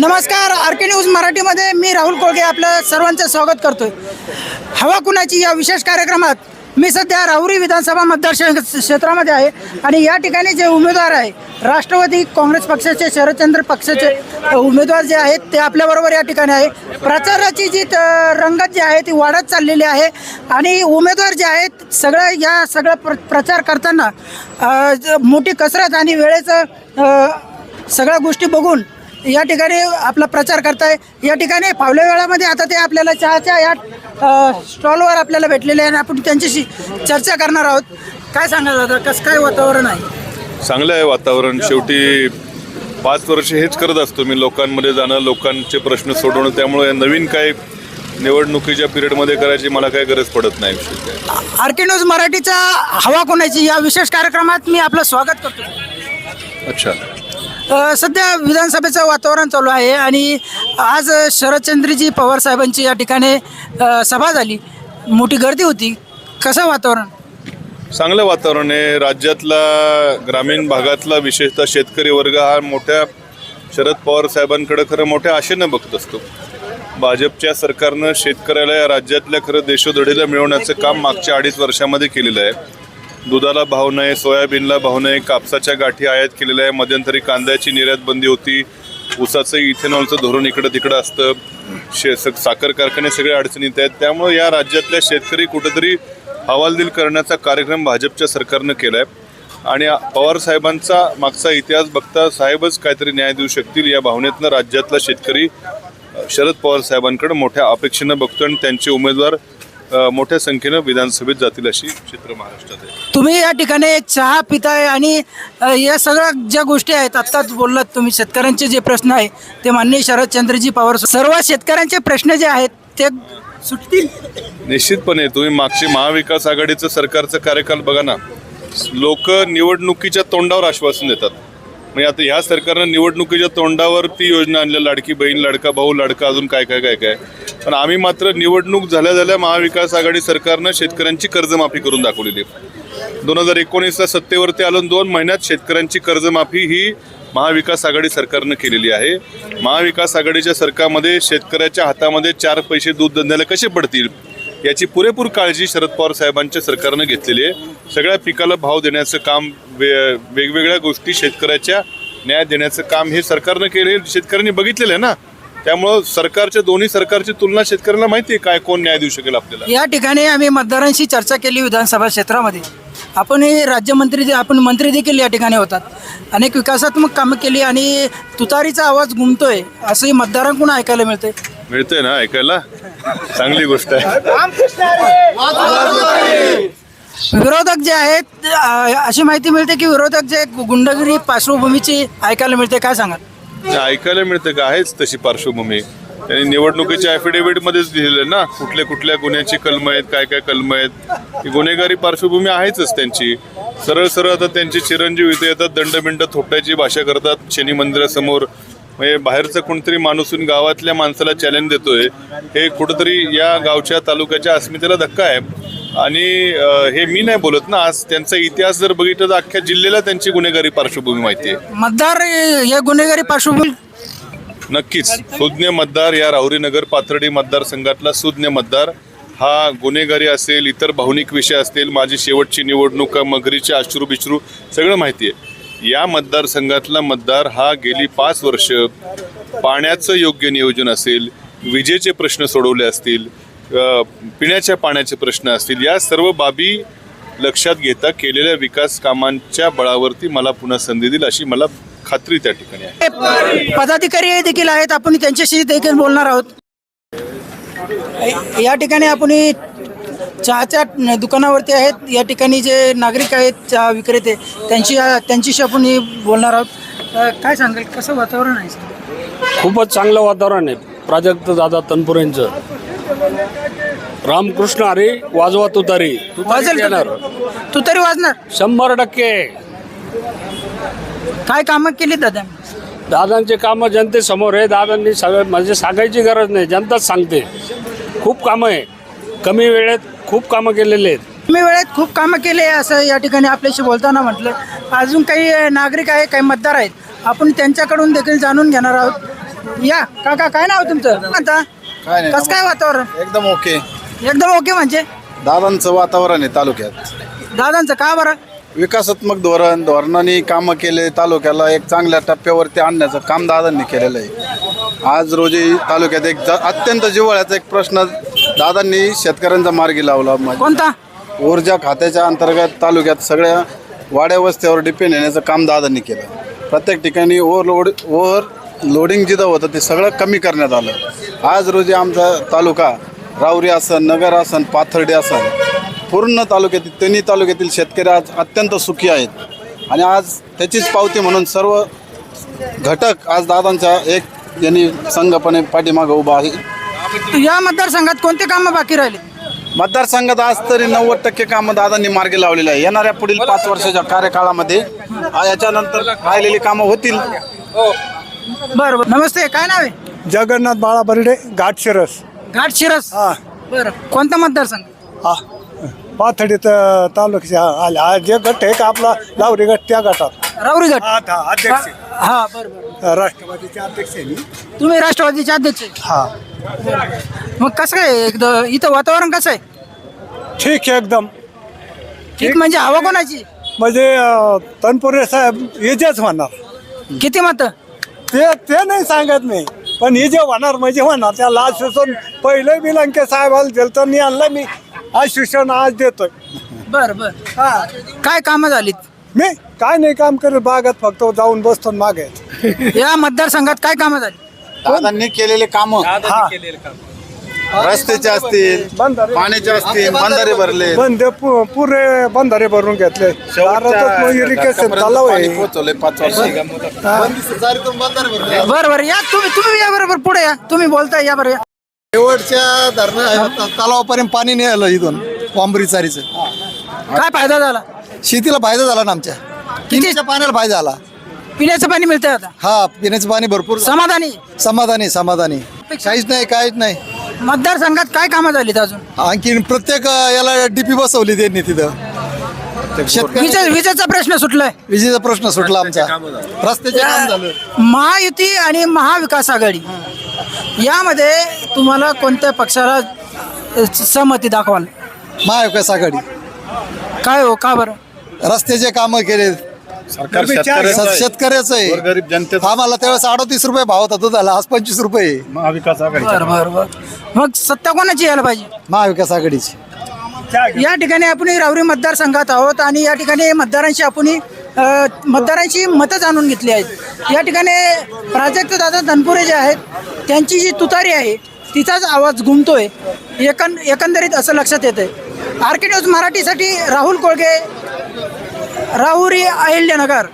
नमस्कार R K news मराठीमध्ये मी राहुल कोळगे आपलं सर्वांचं स्वागत करतोय. हवा कुणाची या विशेष कार्यक्रमात? मी सध्या राहुरी विधानसभा मतदार क्षेत्रामध्ये आहे आणि या ठिकाणी जे उमेदवार आहे राष्ट्रवादी काँग्रेस पक्षाचे शरदचंद्र पक्षाचे उमेदवार जे आहेत ते आपल्याबरोबर या ठिकाणी आहे. प्रचाराची जी त- रंगत जी आहे ती वाढत चाललेली आहे आणि उमेदवार जे आहेत सगळं या सगळं प्र प्रचार करताना मोठी कसरत आणि वेळेचं सगळ्या गोष्टी बघून या ठिकाणी आपला प्रचार करताय. या ठिकाणी फावल्या वेळामध्ये आता ते आपल्याला चहाच्या या स्टॉलवर आपल्याला भेटलेले आहे आणि आपण त्यांच्याशी चर्चा करणार आहोत. काय सांगा दादा? कसं काय वातावरण आहे? चांगलं आहे वातावरण. शेवटी पाच वर्ष हेच करत असतो मी. लोकांमध्ये जाणं लोकांचे प्रश्न सोडवणं त्यामुळे नवीन काय निवडणुकीच्या पिरियडमध्ये करायची मला काही गरज पडत नाही. विषय काय. आर के न्यूज मराठीचा हवा कोणाची? या विशेष कार्यक्रमात मी आपलं स्वागत करतो. अच्छा. अ, सध्या विधानसभेचं वातावरण चालू आहे आणि आज शरदचंद्रजी पवार साहेबांची या ठिकाणी अ, सभा झाली. मोठी गर्दी होती. कसं वातावरण? चांगलं वातावरण आहे. राज्यातला ग्रामीण भागातला विशेषतः शेतकरी वर्ग हा मोठ्या शरद पवार साहेबांकडे खरं मोठ्या आशेनं बघत असतो. भाजपच्या सरकारनं शेतकऱ्याला या राज्यातल्या खरं देशोधडीला मिळवण्याचं काम मागच्या अडीच वर्षामध्ये केलेलं आहे. दुधाला भाव नाही सोयाबीनला भाव नाही कापसाच्या गाठी आयात केलेल्या आहे मध्यंतरी कांद्याची निर्यात बंदी होती. ऊसाचं इथेनॉलचं धोरण इकडं तिकडं असतं. शे स- साखर कारखाने सगळे अडचणीत आहेत. त्यामुळे या राज्यातल्या शेतकरी कुठंतरी हवालदिल करण्याचा कार्यक्रम भाजपच्या सरकारनं केला आहे आणि पवार साहेबांचा मागचा इतिहास बघता साहेबच काहीतरी न्याय देऊ शकतील या भावनेतनं राज्यातला शेतकरी शरद पवार साहेबांकडे मोठ्या अपेक्षेनं बघतो आणि त्यांचे उमेदवार मोठ्या संख्येनं विधानसभेत जातील अशी चित्र महाराष्ट्रात आहे. तुम्ही या ठिकाणी चहा पिताय आणि अ, या सगळ्या ज्या गोष्टी आहेत आत्ताच बोललात तुम्ही शेतकऱ्यांचे जे प्रश्न आहे ते माननीय शरदचंद्रजी पवार सर्व शेतकऱ्यांचे प्रश्न जे आहेत ते सुटतील. निश्चितपणे तुम्ही मागचे महाविकास आघाडीचं सरकारचं कार्यकाल बघा ना. लोक निवडणुकीच्या तोंडावर आश्वासन देतात. म्हणजे आता ह्या सरकारनं निवडणुकीच्या तोंडावर ती योजना आणल्या लाडकी बहीण लाडका भाऊ लाडका अजून काय काय काय काय. पण आम्ही मात्र निवडणूक झाल्या झाल्या महाविकास आघाडी सरकारनं शेतकऱ्यांची कर्जमाफी करून दाखवलेली दोन हजार एकोणीसला सत्तेवरती आलो दोन महिन्यात शेतकऱ्यांची कर्जमाफी ही महाविकास आघाडी सरकारनं केलेली आहे. महाविकास आघाडीच्या सरकारमध्ये शेतकऱ्याच्या हातामध्ये चार पैसे दूध धंद्याला कसे पडतील? याची पुरेपूर काळजी शरद पवार साहेबांच्या सरकारनं घेतलेली आहे. सगळ्या पिकाला भाव देण्याचं काम वे वेगवेगळ्या गोष्टी शेतकऱ्याच्या न्याय देण्याचं काम हे सरकारनं केले शेतकऱ्यांनी बघितलेलं आहे ना. त्यामुळं सरकारच्या दोन्ही सरकारची तुलना शेतकऱ्यांना माहिती आहे काय कोण न्याय देऊ शकेल आपल्याला. या ठिकाणी आम्ही मतदारांशी चर्चा केली विधानसभा क्षेत्रामध्ये. आपण हे राज्यमंत्री जे- आपण मंत्री देखील या ठिकाणी होतात. अनेक विकासात्मक कामं केली आणि तुतारीचा आवाज घुमतोय असंही मतदारांकडून ऐकायला मिळतंय. मिळतंय ना ऐकायला? चांगली गोष्ट आहे. विरोधक जे आहेत अशी माहिती मिळते की विरोधक जे गुंडगिरी पार्श्वभूमीची ऐकायला मिळते. काय सांगाल? ऐकायला मिळतं का? आहेच तशी पार्श्वभूमी. त्यांनी निवडणुकीच्या affidavit मध्येच लिहिलं ना कुठल्या कुठल्या गुन्ह्याची कलम आहेत काय काय कलम आहेत. ही गुन्हेगारी पार्श्वभूमी आहेच त्यांची. सरळ सरळ आता त्यांचे चिरंजीव इथे येतात दंडबिंड थोपटायची भाषा करतात शनी मंदिरासमोर. म्हणजे बाहेरचं कोणतरी माणूस गावातल्या माणसाला चॅलेंज देतोय. हे कुठंतरी या गावच्या तालुक्याच्या अस्मितेला धक्का आहे. आणि हे मी नाही बोलत ना आज त्यांचा इतिहास जर बघितला तर अख्ख्या जिल्ह्याला त्यांची गुन्हेगारी पार्श्वभूमी माहिती आहे. मतदार या गुन्हेगारी पार्श्वभूमी नक्कीच. सुज्ञ मतदार या राहुरी नगर पाथर्डी मतदारसंघातला सुज्ञ मतदार. हा गुन्हेगारी असेल इतर भावनिक विषय असतील माझी शेवटची निवडणूक मगरीचे अश्रू बिश्रू सगळं माहिती आहे. या मतदारसंघातला मतदार हा गेली पाच वर्ष पाण्याचं योग्य नियोजन असेल विजेचे प्रश्न सोडवले असतील पिण्याच्या पाण्याचे प्रश्न असतील या सर्व बाबी लक्षात घेता केलेल्या विकास कामांच्या बळावरती मला पुन्हा संधी देईल अशी मला खात्री त्या ठिकाणी आहे. पदाधिकारी देखील आहेत आपण त्यांच्याशी देखील बोलणार आहोत. या ठिकाणी आपण चहाच्या दुकानावरती आहेत या ठिकाणी जे नागरिक आहेत चहा विक्रेते त्यांची त्यांच्याशी आपण बोलणार आहोत. काय सांगाल कसं वातावरण आहे खूपच चांगलं वातावरण आहे. प्राजक्त दादा तनपुरेंचं रामकृष्ण हरी वाजवा तुतारी. तुतारी वाजेल येणार. वाजणार. शंभर टक्के. काय कामं केली दादा? दादांचे कामं जनतेसमोर आहे. दादांनी सगळं म्हणजे सांगायची गरज नाही. जनताच सांगते. खूप कामं आहे. कमी वेळेत खूप कामं केलेले आहेत. कमी वेळेत खूप कामं केले असं या ठिकाणी आपल्याशी बोलताना म्हटलं. अजून काही नागरिक आहे काही मतदार आहेत. आपण त्यांच्याकडून देखील जाणून घेणार आहोत. या काका काय नाव तुमचं? आता काय नाही कसं काय वातावरण? एकदम ओके. एकदम ओके म्हणजे? दादांचं वातावरण आहे तालुक्यात. दादांचं का बरं? विकासात्मक धोरण धोरणाने कामं केले तालुक्याला एक चांगल्या टप्प्यावरती आणण्याचं काम दादांनी केलेलं आहे. आज रोजी तालुक्यात एक ज- अत्यंत जिव्हाळ्याचा एक प्रश्न दादांनी शेतकऱ्यांचा मार्गी लावला. म्हणजे कोणता? ऊर्जा खात्याच्या अंतर्गत तालुक्यात सगळ्या वाड्या वस्त्यावर डिपेंड येण्याचं काम दादांनी केलं. प्रत्येक ठिकाणी ओव्हरलोड ओव्हर लोडिंग जिथं होतं ते सगळं कमी करण्यात आलं. आज रोजी आमचा तालुका राऊरी असन नगर असन पाथर्डी असन पूर्ण तालुक्यातील तिन्ही तालुक्यातील शेतकरी आज अत्यंत सुखी आहेत. आणि आज त्याचीच पावती म्हणून सर्व घटक आज दादांच्या एक यांनी संघपणे पाठीमागं उभा आहे. या मतदारसंघात कोणते कामं बाकी राहिले? मतदारसंघात आज तरी नव्वद टक्के कामं दादांनी मार्गी लावलेली आहे. येणाऱ्या पुढील पाच वर्षाच्या कार्यकाळामध्ये याच्यानंतर राहिलेली कामं होतील. बरं बरं. नमस्ते. काय नाव आहे? जगन्नाथ बाळा बर्डे घाटशिरस. घाट शिरस हा. बरं. कोणता मतदारसंघ? हा. पाथडीत तालुक्याच्या आले हा जे गट आहे का आपला लावरी गट त्या गटात. राऊरी गट? हा हा, अध्यक्ष हा बरं बरं. राष्ट्रवादीचे अध्यक्ष आहे मी. तुम्ही राष्ट्रवादीचे अध्यक्ष आहे. हा. मग कसं काय एकदम इथं वातावरण कसं आहे? ठीक आहे एकदम. ठीक म्हणजे हवा कोणाची? म्हणजे अं, तनपुरे साहेब हेजेच होणार. किती मत? ते ते नाही सांगत नाही पण हे जे होणार म्हणजे होणार. त्याला आश्वासन पहिले मी लंके साहेबाला दिलं तर मी आणलं मी. आश्वासन आज देतोय. बरं बरं. हा. काय कामं झालीत? मी काय नाही काम करत बागात फक्त जाऊन बसतो मागे या मतदारसंघात काय कामं झाली? दादांनी केलेले कामं. हा. रस्त्याचे असतील बंधारे. पाण्याचे असतील बंधारे भरले. बंदे पु- पुरे बंधारे भरून घेतले. दारातच इरिगेशन तलाव पाणी आहे पाच वर्ष. बरं बरं. या तुम्ही तुम्ही या बरोबर पुढे या. तुम्ही बोलताय या बरं. या शेवटच्या धरणा तलावापर्यंत पाणी नाही आलं इथून वांबरी चारीचं. काय फायदा झाला? शेतीला फायदा झाला ना आमच्या. पिण्याच्या पाण्याला फायदा झाला. पिण्याचं पाणी मिळतंय आता? हा पिण्याचं पाणी भरपूर समाधानी? समाधानी समाधानी. काहीच नाही काहीच नाही. मतदारसंघात काय कामं झालीत अजून? आणखी प्रत्येक अं, याला डीपी बसवली त्यांनी तिथं. शेतकरी विजे विजेचा प्रश्न सुटलाय. विजेचा प्रश्न सुटला आमचा. रस्त्याचे काम झालं. महायुती आणि महाविकास आघाडी. यामध्ये तुम्हाला कोणत्या पक्षाला सहमती दाखवाल? महाविकास आघाडी. काय हो का बरं? रस्त्याचे कामं केले. सरकार शेतकऱ्याचं आहे. शेतकऱ्याचं आहे. गोरगरीब जनतेचं. आम्हाला त्यावेळेस अडतीस रुपये भाव होता दुधाला. आज पंचवीस रुपये आहे. महाविकास आघाडी. बरं बरं बरं. मग सत्ता कोणाची यायला पाहिजे? महाविकास आघाडीची. या ठिकाणी आपण रावरी मतदारसंघात आहोत आणि या ठिकाणी मतदारांशी आपण मतदारांची मतं जाणून घेतली आहेत. या ठिकाणी प्राजक्त दादा धनपुरे जे आहेत त्यांची जी तुतारी आहे तिचाच आवाज घुमतोय एकं एकंदरीत असं लक्षात येतं आर के न्यूज मराठीसाठी राहुल कोळगे राहुरी अहिल्यानगर.